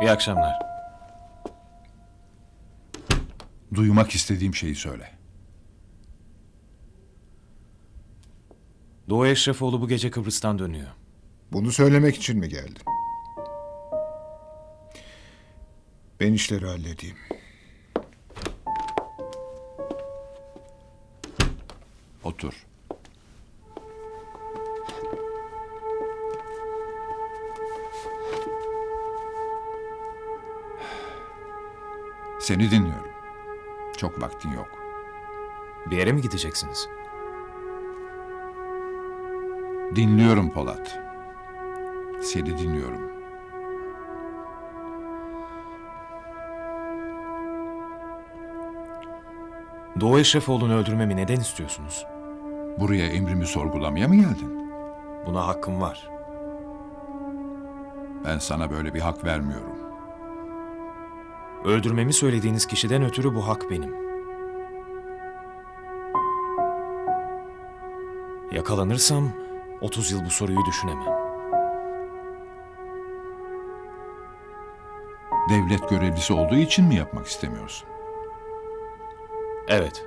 İyi akşamlar. Duymak istediğim şeyi söyle. Doğu Eşrefoğlu bu gece Kıbrıs'tan dönüyor. Bunu söylemek için mi geldin? Ben işleri halledeyim. Otur. Seni dinliyorum. Çok vaktin yok. Bir yere mi gideceksiniz? Dinliyorum Polat. Seni dinliyorum. Doğu Eşrefoğlu'nu öldürmemi neden istiyorsunuz? Buraya emrimi sorgulamaya mı geldin? Buna hakkım var. Ben sana böyle bir hak vermiyorum. Öldürmemi söylediğiniz kişiden ötürü bu hak benim. Yakalanırsam 30 yıl bu soruyu düşünemem. Devlet görevlisi olduğu için mi yapmak istemiyorsun? Evet.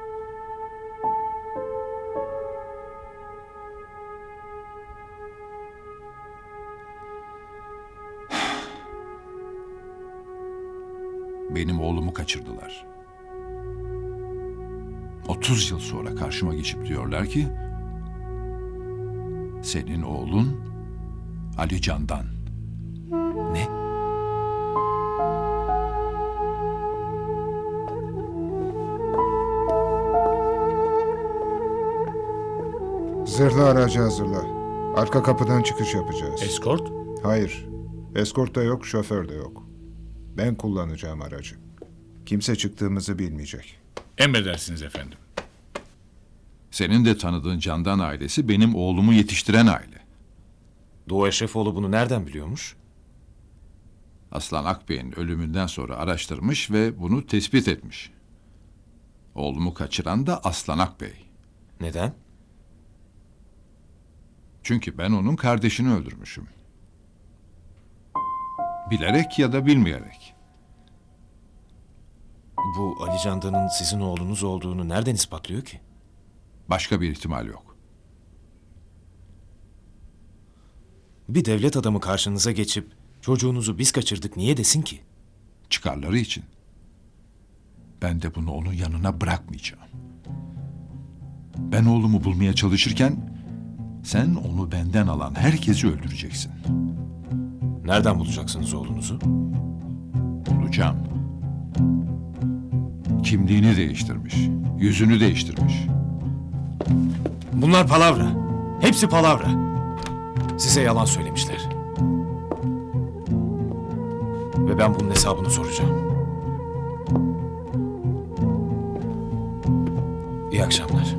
Benim oğlumu kaçırdılar. 30 yıl sonra karşıma geçip diyorlar ki senin oğlun Ali Can'dan. Ne? Zırhlı aracı hazırla. Arka kapıdan çıkış yapacağız. Eskort? Hayır. Eskort da yok, şoför de yok. Ben kullanacağım aracı. Kimse çıktığımızı bilmeyecek. Emredersiniz efendim. Senin de tanıdığın Candan ailesi benim oğlumu yetiştiren aile. Doğu Eşrefoğlu bunu nereden biliyormuş? Aslan Akbey'in ölümünden sonra araştırmış ve bunu tespit etmiş. Oğlumu kaçıran da Aslan Akbey. Neden? Çünkü ben onun kardeşini öldürmüşüm. Bilerek ya da bilmeyerek. Bu Ali Candan'ın sizin oğlunuz olduğunu nereden ispatlıyor ki? Başka bir ihtimal yok. Bir devlet adamı karşınıza geçip çocuğunuzu biz kaçırdık niye desin ki? Çıkarları için. Ben de bunu onun yanına bırakmayacağım. Ben oğlumu bulmaya çalışırken sen onu benden alan herkesi öldüreceksin. Nereden bulacaksınız oğlunuzu? Bulacağım. Kimliğini değiştirmiş, yüzünü değiştirmiş. Bunlar palavra. Hepsi palavra. Size yalan söylemişler. Ve ben bunun hesabını soracağım. İyi akşamlar.